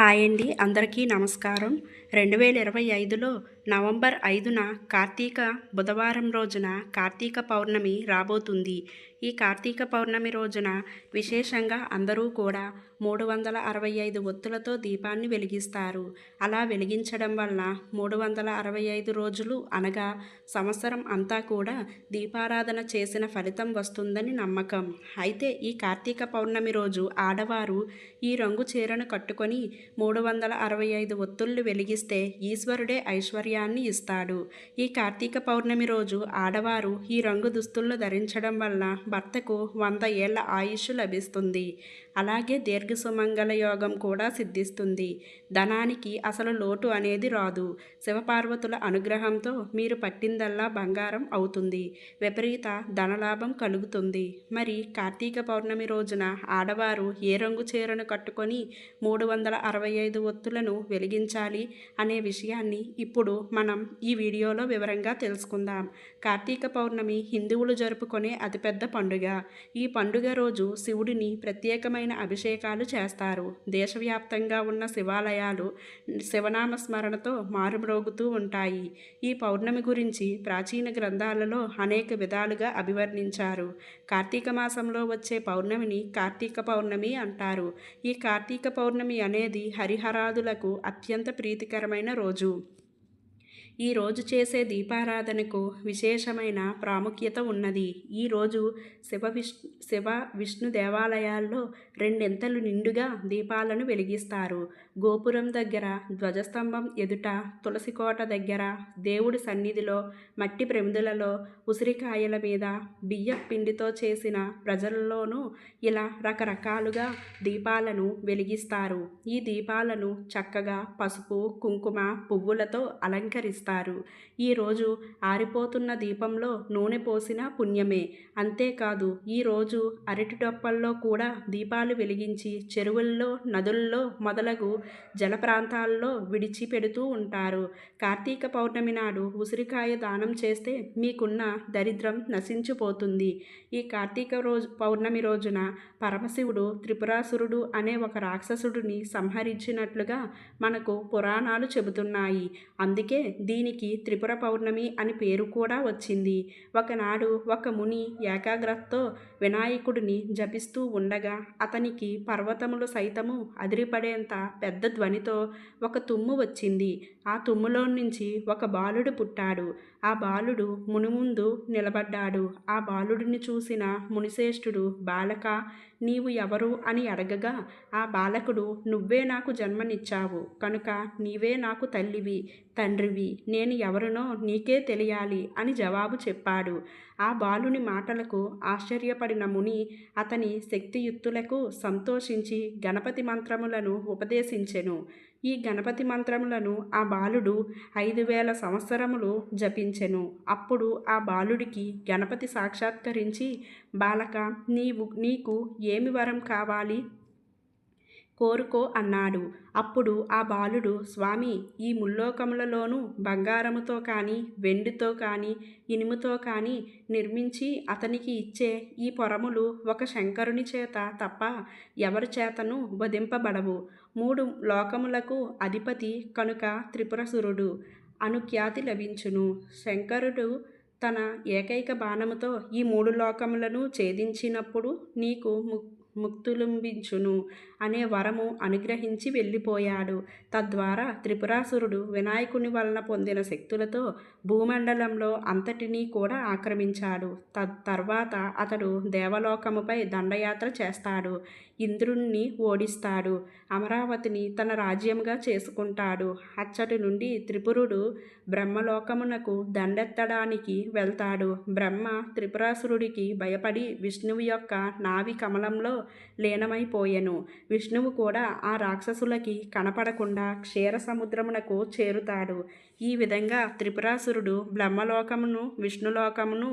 Hi అండి అందరికీ నమస్కారం. రెండు వేల ఇరవై ఐదులో నవంబర్ ఐదున కార్తీక బుధవారం రోజున కార్తీక పౌర్ణమి రాబోతుంది. ఈ కార్తీక పౌర్ణమి రోజున విశేషంగా అందరూ కూడా మూడు వందల అరవై ఐదు ఒత్తులతో దీపాన్ని వెలిగిస్తారు. అలా వెలిగించడం వల్ల మూడు వందల అరవై ఐదు రోజులు అనగా సంవత్సరం అంతా కూడా దీపారాధన చేసిన ఫలితం వస్తుందని నమ్మకం. అయితే ఈ కార్తీక పౌర్ణమి రోజు ఆడవారు ఈ రంగు చీరను కట్టుకొని మూడు వందల అరవై ఐదు ఒత్తుళ్ళు వెలిగిస్తే ఈశ్వరుడే ఐశ్వర్యాన్ని ఇస్తాడు. ఈ కార్తీక పౌర్ణమి రోజు ఆడవారు ఈ రంగు దుస్తులను ధరించడం వల్ల భర్తకు వంద ఏళ్ళ ఆయుష్ లభిస్తుంది. అలాగే దీర్ఘ సుమంగళ యోగం కూడా సిద్ధిస్తుంది. ధనానికి అసలు లోటు అనేది రాదు. శివపార్వతుల అనుగ్రహంతో మీరు పట్టిందల్లా బంగారం అవుతుంది. విపరీత ధనలాభం కలుగుతుంది. మరి కార్తీక పౌర్ణమి రోజున ఆడవారు ఏ రంగు చీరను కట్టుకొని మూడు వందల అరవై ఐదు ఒత్తులను వెలిగించాలి అనే విషయాన్ని ఇప్పుడు మనం ఈ వీడియోలో వివరంగా తెలుసుకుందాం. కార్తీక పౌర్ణమి హిందువులు జరుపుకునే అతిపెద్ద పండుగ. ఈ పండుగ రోజు శివుడిని ప్రత్యేకమైన అభిషేకాలు చేస్తారు. దేశవ్యాప్తంగా ఉన్న శివాలయాలు శివనామ స్మరణతో మారుమ్రోగుతూ ఉంటాయి. ఈ పౌర్ణమి గురించి ప్రాచీన గ్రంథాలలో అనేక విధాలుగా అభివర్ణించారు. కార్తీక మాసంలో వచ్చే పౌర్ణమిని కార్తీక పౌర్ణమి అంటారు. ఈ కార్తీక పౌర్ణమి అనేది హరిహరాదులకు అత్యంత ప్రీతికరమైన రోజు. ఈరోజు చేసే దీపారాధనకు విశేషమైన ప్రాముఖ్యత ఉన్నది. ఈ రోజు శివ విష్ణు శివ విష్ణు దేవాలయాల్లో రెండింతలు నిండుగా దీపాలను వెలిగిస్తారు. గోపురం దగ్గర ధ్వజస్తంభం ఎదుట తులసి కోట దగ్గర దేవుడి సన్నిధిలో మట్టి ప్రమిదులలో ఉసిరికాయల మీద బియ్య పిండితో చేసిన ప్రజల్లోనూ ఇలా రకరకాలుగా దీపాలను వెలిగిస్తారు. ఈ దీపాలను చక్కగా పసుపు కుంకుమ పువ్వులతో అలంకరిస్తారు. ఈరోజు ఆరిపోతున్న దీపంలో నూనె పోసిన పుణ్యమే. అంతేకాదు ఈరోజు అరటి డొప్పల్లో కూడా దీపాలు వెలిగించి చెరువుల్లో నదుల్లో మొదలగు జల ప్రాంతాల్లో విడిచిపెడుతూ ఉంటారు. కార్తీక పౌర్ణమి నాడు ఉసిరికాయ దానం చేస్తే మీకున్న దరిద్రం నశించిపోతుంది. ఈ కార్తీక రోజు పౌర్ణమి రోజున పరమశివుడు త్రిపురాసురుడు అనే ఒక రాక్షసుడిని సంహరించినట్లుగా మనకు పురాణాలు చెబుతున్నాయి. అందుకే దీనికి త్రిపుర పౌర్ణమి అని పేరు కూడా వచ్చింది. ఒకనాడు ఒక ముని ఏకాగ్రతతో వినాయకుడిని జపిస్తూ ఉండగా అతనికి పర్వతములు సైతము అదిరిపడేంత పెద్ద పెద్ద ధ్వనితో ఒక తుమ్ము వచ్చింది. ఆ తుమ్ములో నుంచి ఒక బాలుడు పుట్టాడు. ఆ బాలుడు ముని ముందు నిలబడ్డాడు. ఆ బాలుడిని చూసిన మునిశ్రేష్ఠుడు బాలక నీవు ఎవరు అని అడగగా ఆ బాలకుడు నువ్వే నాకు జన్మనిచ్చావు. కనుక నీవే నాకు తల్లివి తండ్రివి. నేను ఎవరినో నీకే తెలియాలి అని జవాబు చెప్పాడు. ఆ బాలుని మాటలకు ఆశ్చర్యపడిన ముని అతని శక్తియుక్తులకు సంతోషించి గణపతి మంత్రములను ఉపదేశించెను. ఈ గణపతి మంత్రములను ఆ బాలుడు ఐదు వేల సంవత్సరములు జపించెను. అప్పుడు ఆ బాలుడికి గణపతి సాక్షాత్కరించి బాలక నీవు నీకు ఏమి వరం కావాలి? కోరుకో అన్నాడు. అప్పుడు ఆ బాలుడు స్వామి ఈ ముల్లోకములలోనూ బంగారముతో కానీ వెండితో కానీ ఇనుముతో కానీ నిర్మించి అతనికి ఇచ్చే ఈ పొరములు ఒక శంకరుని చేత తప్ప ఎవరి చేతను వధింపబడవు. మూడు లోకములకు అధిపతి కనుక త్రిపురసురుడు అనుఖ్యాతి లభించును. శంకరుడు తన ఏకైక బాణముతో ఈ మూడు లోకములను ఛేదించినప్పుడు నీకు ము ముక్తులుంబించును అనే వరము అనుగ్రహించి వెళ్ళిపోయాడు. తద్వారా త్రిపురాసురుడు వినాయకుని వలన పొందిన శక్తులతో భూమండలంలో అంతటినీ కూడా ఆక్రమించాడు. తద్ తర్వాత అతడు దేవలోకముపై దండయాత్ర చేస్తాడు. ఇంద్రుణ్ణి ఓడిస్తాడు. అమరావతిని తన రాజ్యంగా చేసుకుంటాడు. అచ్చటి నుండి త్రిపురుడు బ్రహ్మలోకమునకు దండెత్తడానికి వెళ్తాడు. బ్రహ్మ త్రిపురాసురుడికి భయపడి విష్ణువు యొక్క నావి కమలంలో లీనమైపోయెను. విష్ణువు కూడా ఆ రాక్షసులకి కనపడకుండా క్షీర సముద్రమునకు చేరుతాడు. ఈ విధంగా త్రిపురాసురుడు బ్రహ్మలోకమును విష్ణులోకమును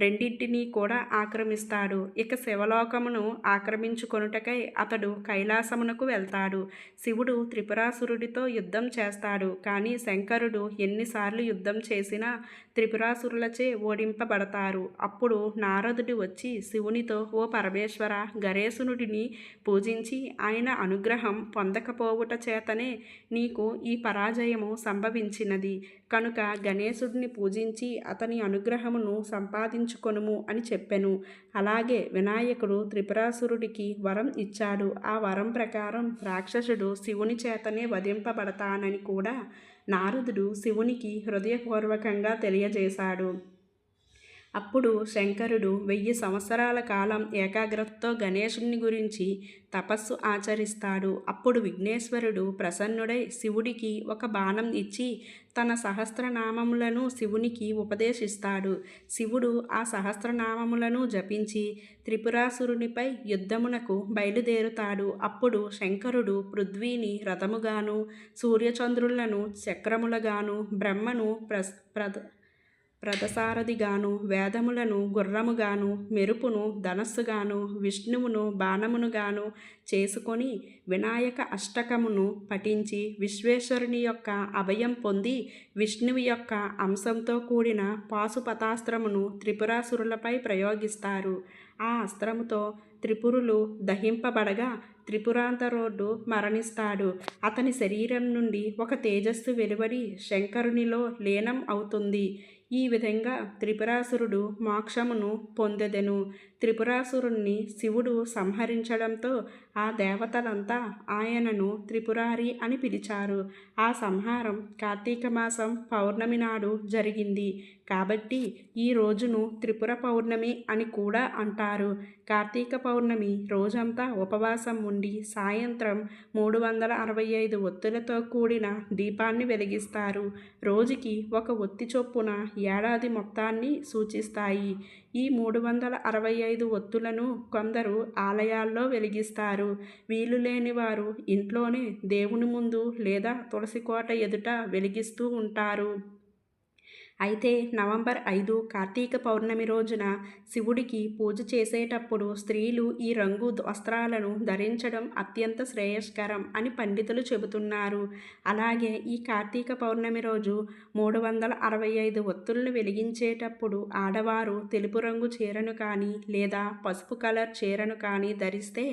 రెండింటినీ కూడా ఆక్రమిస్తాడు. ఇక శివలోకమును ఆక్రమించుకొనుటకై అతడు కైలాసమునకు వెళ్తాడు. శివుడు త్రిపురాసురుడితో యుద్ధం చేస్తాడు. కానీ శంకరుడు ఎన్నిసార్లు యుద్ధం చేసినా త్రిపురాసురులచే ఓడింపబడతారు. అప్పుడు నారదుడు వచ్చి శివునితో ఓ పరమేశ్వర గణేశునుడిని పూజించి ఆయన అనుగ్రహం పొందకపోవుట చేతనే నీకు ఈ పరాజయము సంభవించినది. కనుక గణేశుడిని పూజించి అతని అనుగ్రహమును సంపాదించుకొనుము అని చెప్పెను. అలాగే వినాయకుడు త్రిపురాసురుడికి వరం ఇచ్చాడు. ఆ వరం ప్రకారం రాక్షసుడు శివుని చేతనే వధింపబడతానని కూడా నారదుడు శివునికి హృదయపూర్వకంగా తెలియజేశాడు. అప్పుడు శంకరుడు వెయ్యి సంవత్సరాల కాలం ఏకాగ్రతతో గణేశుని గురించి తపస్సు ఆచరిస్తాడు. అప్పుడు విఘ్నేశ్వరుడు ప్రసన్నుడై శివుడికి ఒక బాణం ఇచ్చి తన సహస్రనామములను శివునికి ఉపదేశిస్తాడు. శివుడు ఆ సహస్రనామములను జపించి త్రిపురాసురునిపై యుద్ధమునకు బయలుదేరుతాడు. అప్పుడు శంకరుడు పృథ్వీని రథముగాను సూర్యచంద్రులను చక్రములగాను బ్రహ్మను ప్రస్ ప్రద రథసారథిగాను వేదములను గుర్రముగాను మెరుపును ధనస్సుగాను విష్ణువును బాణమునుగాను చేసుకొని వినాయక అష్టకమును పఠించి విశ్వేశ్వరుని యొక్క అభయం పొంది విష్ణువు యొక్క అంశంతో కూడిన పాశుపతాస్త్రమును త్రిపురాసురులపై ప్రయోగిస్తారు. ఆ అస్త్రముతో త్రిపురులు దహింపబడగా త్రిపురాంతరోడ్డు మరణిస్తాడు. అతని శరీరం నుండి ఒక తేజస్సు వెలువడి శంకరునిలో లీనం అవుతుంది. ఈ విధంగా త్రిపురాసురుడు మోక్షమును పొందెదెను. త్రిపురాసురుణ్ణి శివుడు సంహరించడంతో ఆ దేవతలంతా ఆయనను త్రిపురారి అని పిలిచారు. ఆ సంహారం కార్తీక మాసం పౌర్ణమి నాడు జరిగింది. కాబట్టి ఈ రోజును త్రిపుర పౌర్ణమి అని కూడా అంటారు. కార్తీక పౌర్ణమి రోజంతా ఉపవాసం ఉండి సాయంత్రం మూడు వందల అరవై ఐదు ఒత్తులతో కూడిన దీపాన్ని వెలిగిస్తారు. రోజుకి ఒక ఒత్తి చొప్పున ఏడాది మొత్తాన్ని సూచిస్తాయి. ఈ మూడు వందల అరవై ఐదు ఒత్తులను కొందరు ఆలయాల్లో వెలిగిస్తారు. వీలు లేని వారు ఇంట్లోనే దేవుని ముందు లేదా తులసి కోట ఎదుట వెలిగిస్తూ ఉంటారు. అయితే నవంబర్ ఐదు కార్తీక పౌర్ణమి రోజున శివుడికి పూజ చేసేటప్పుడు స్త్రీలు ఈ రంగు వస్త్రాలను ధరించడం అత్యంత శ్రేయస్కరం అని పండితులు చెబుతున్నారు. అలాగే ఈ కార్తీక పౌర్ణమి రోజు మూడు వందల అరవై ఐదు ఒత్తులను వెలిగించేటప్పుడు ఆడవారు తెలుపు రంగు చీరను కానీ లేదా పసుపు కలర్ చీరను కానీ ధరిస్తే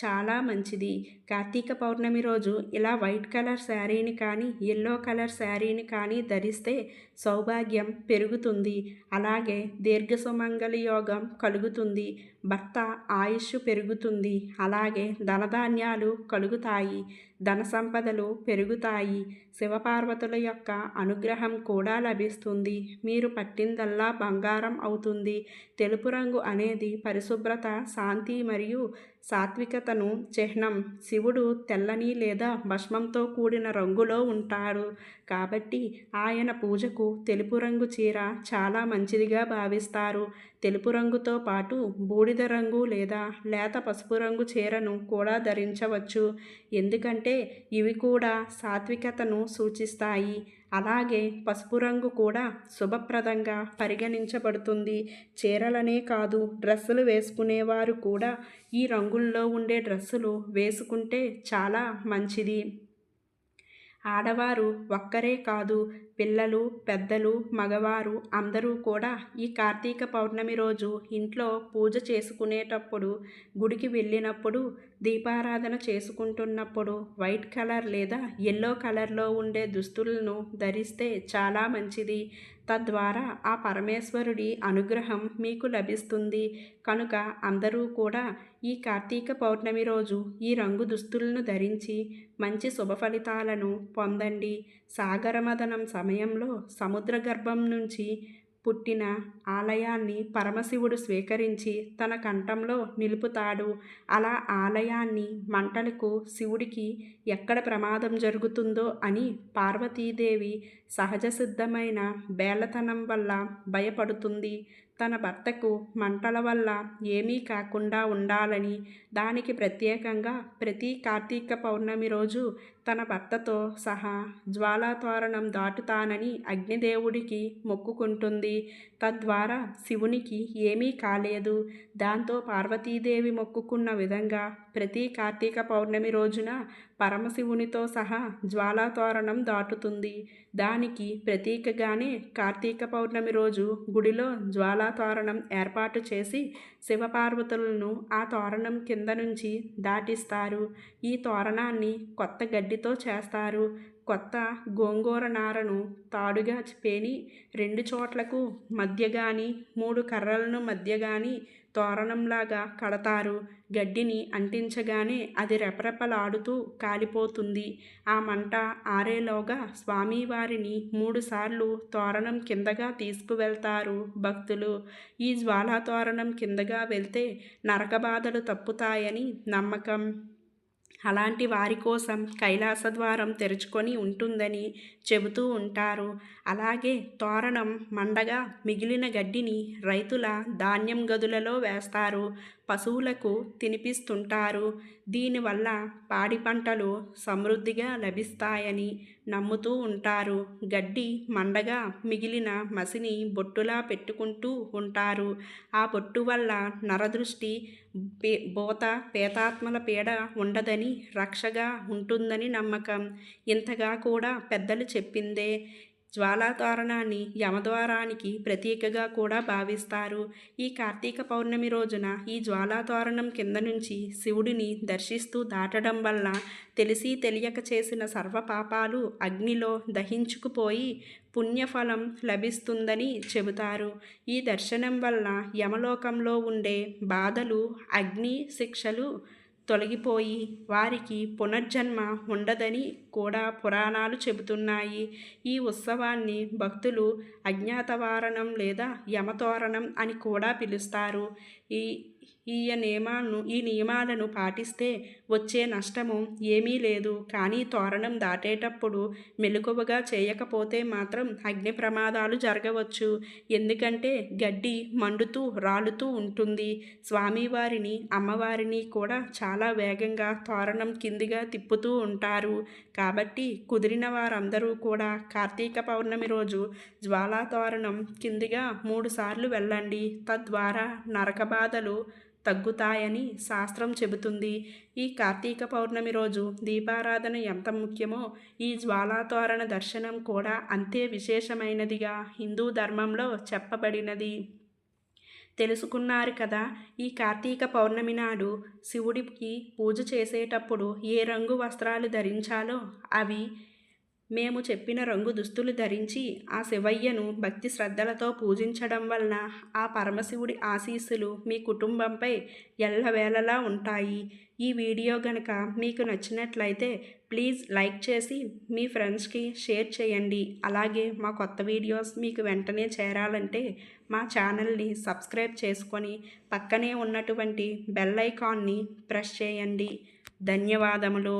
చాలా మంచిది. కార్తీక పౌర్ణమి రోజు ఇలా వైట్ కలర్ శారీని కానీ ఎల్లో కలర్ శారీని కానీ ధరిస్తే సౌభాగ్యం పెరుగుతుంది. అలాగే దీర్ఘ సుమంగళి యోగం కలుగుతుంది. భర్త ఆయుష్ పెరుగుతుంది. అలాగే ధనధాన్యాలు కలుగుతాయి. ధన సంపదలు పెరుగుతాయి. శివపార్వతుల యొక్క అనుగ్రహం కూడా లభిస్తుంది. మీరు పట్టిందల్లా బంగారం అవుతుంది. తెలుపు రంగు అనేది పరిశుభ్రత శాంతి మరియు సాత్వికతను చిహ్నం. శివుడు తెల్లని లేదా భస్మంతో కూడిన రంగులో ఉంటాడు. కాబట్టి ఆయన పూజకు తెలుపు రంగు చీర చాలా మంచిదిగా భావిస్తారు. తెలుపు రంగుతో పాటు బూడిద రంగు లేదా లేత పసుపు రంగు చీరను కూడా ధరించవచ్చు. ఎందుకంటే ఇవి కూడా సాత్వికతను సూచిస్తాయి. అలాగే పసుపు రంగు కూడా శుభప్రదంగా పరిగణించబడుతుంది. చీరలనే కాదు డ్రెస్సులు వేసుకునేవారు కూడా ఈ రంగుల్లో ఉండే డ్రెస్సులు వేసుకుంటే చాలా మంచిది. ఆడవారు ఒక్కరే కాదు పిల్లలు పెద్దలు మగవారు అందరూ కూడా ఈ కార్తీక పౌర్ణమి రోజు ఇంట్లో పూజ చేసుకునేటప్పుడు గుడికి వెళ్ళినప్పుడు దీపారాధన చేసుకుంటున్నప్పుడు వైట్ కలర్ లేదా ఎల్లో కలర్లో ఉండే దుస్తులను ధరిస్తే చాలా మంచిది. తద్వారా ఆ పరమేశ్వరుడి అనుగ్రహం మీకు లభిస్తుంది. కనుక అందరూ కూడా ఈ కార్తీక పౌర్ణమి రోజు ఈ రంగు దుస్తులను ధరించి మంచి శుభ ఫలితాలను పొందండి. సాగరమదనం సమయంలో సముద్ర గర్భం నుంచి పుట్టిన ఆలయాన్ని పరమశివుడు స్వీకరించి తన కంఠంలో నిలుపుతాడు. అలా ఆలయాన్ని మంటలకు శివుడికి ఎక్కడ ప్రమాదం జరుగుతుందో అని పార్వతీదేవి సహజ సిద్ధమైన బేలతనం వల్ల భయపడుతుంది. తన భర్తకు మంటల వల్ల ఏమీ కాకుండా ఉండాలని దానికి ప్రత్యేకంగా ప్రతి కార్తీక పౌర్ణమి రోజు తన భర్తతో సహా జ్వాలాతోరణం దాటుతానని అగ్నిదేవుడికి మొక్కుకుంటుంది. తద్వారా శివునికి ఏమీ కాలేదు. దాంతో పార్వతీదేవి మొక్కుకున్న విధంగా ప్రతి కార్తీక పౌర్ణమి రోజున పరమశివునితో సహా జ్వాలాతోరణం దాటుతుంది. దానికి ప్రతీకగానే కార్తీక పౌర్ణమి రోజు గుడిలో జ్వాలాతోరణం ఏర్పాటు చేసి శివపార్వతులను ఆ తోరణం కింద నుంచి దాటిస్తారు. ఈ తోరణాన్ని కొత్త గడ్డితో చేస్తారు. కొత్త గోంగూర నారను తాడుగా పేని రెండు చోట్లకు మధ్య గాని మూడు కర్రలను మధ్య గాని తోరణంలాగా కడతారు. గడ్డిని అంటించగానే అది రెపరెపలాడుతూ కాలిపోతుంది. ఆ మంట ఆరేలోగా స్వామివారిని మూడుసార్లు తోరణం కిందగా తీసుకువెళ్తారు భక్తులు. ఈ జ్వాలా తోరణం కిందగా వెళ్తే నరక బాధలు తప్పుతాయని నమ్మకం. అలాంటి వారి కోసం కైలాసద్వారం తెరుచుకొని ఉంటుందని చెబుతూ ఉంటారు. అలాగే తోరణం మండగా మిగిలిన గడ్డిని రైతుల ధాన్యం గదులలో వేస్తారు. పశువులకు తినిపిస్తుంటారు. దీనివల్ల పాడి పంటలు సమృద్ధిగా లభిస్తాయని నమ్ముతూ ఉంటారు. గడ్డి మండగా మిగిలిన మసిని బొట్టులా పెట్టుకుంటూ ఉంటారు. ఆ బొట్టు వల్ల నరదృష్టి బోత భూత పేతాత్మల పీడ ఉండదని రక్షగా ఉంటుందని నమ్మకం. ఇంతగా కూడా పెద్దలు చెప్పిందే జ్వాలాతోరణాన్ని యమద్వారానికి ప్రతీకగా కూడా భావిస్తారు. ఈ కార్తీక పౌర్ణమి రోజున ఈ జ్వాలాతోరణం కింద నుంచి శివుడిని దర్శిస్తూ దాటడం వల్ల తెలిసి తెలియక చేసిన సర్వ పాపాలు అగ్నిలో దహించుకుపోయి పుణ్యఫలం లభిస్తుందని చెబుతారు. ఈ దర్శనం వల్ల యమలోకంలో ఉండే బాధలు అగ్ని శిక్షలు తొలగిపోయి వారికి పునర్జన్మ ఉండదని కూడా పురాణాలు చెబుతున్నాయి. ఈ ఉత్సవాన్ని భక్తులు అజ్ఞాతవారణం లేదా యమతోరణం అని కూడా పిలుస్తారు. ఈ ఈ నియమాలను ఈ నియమాలను పాటిస్తే వచ్చే నష్టము ఏమీ లేదు. కానీ తోరణం దాటేటప్పుడు మెలకువగా చేయకపోతే మాత్రం అగ్ని ప్రమాదాలు జరగవచ్చు. ఎందుకంటే గడ్డి మండుతూ రాలుతూ ఉంటుంది. స్వామివారిని అమ్మవారిని కూడా చాలా వేగంగా తోరణం కిందిగా తిప్పుతూ ఉంటారు. కాబట్టి కుదిరిన వారందరూ కూడా కార్తీక పౌర్ణమి రోజు జ్వాలా తోరణం కిందిగా మూడుసార్లు వెళ్ళండి. తద్వారా నరక బాధలు తగ్గుతాయని శాస్త్రం చెబుతుంది. ఈ కార్తీక పౌర్ణమి రోజు దీపారాధన ఎంత ముఖ్యమో ఈ జ్వాలాతోరణ దర్శనం కూడా అంతే విశేషమైనదిగా హిందూ ధర్మంలో చెప్పబడినది. తెలుసుకున్నారు కదా ఈ కార్తీక పౌర్ణమి నాడు శివుడికి పూజ చేసేటప్పుడు ఏ రంగు వస్త్రాలు ధరించాలో అవి మేము చెప్పిన రంగు దుస్తులు ధరించి ఆ శివయ్యను భక్తి శ్రద్ధలతో పూజించడం వలన ఆ పరమశివుడి ఆశీస్సులు మీ కుటుంబంపై ఎల్లవేళలా ఉంటాయి. ఈ వీడియో గనక మీకు నచ్చినట్లయితే ప్లీజ్ లైక్ చేసి మీ ఫ్రెండ్స్కి షేర్ చేయండి. అలాగే మా కొత్త వీడియోస్ మీకు వెంటనే చేరాలంటే మా ఛానల్ని సబ్స్క్రైబ్ చేసుకొని పక్కనే ఉన్నటువంటి బెల్ ఐకాన్ని ప్రెస్ చేయండి. ధన్యవాదములు.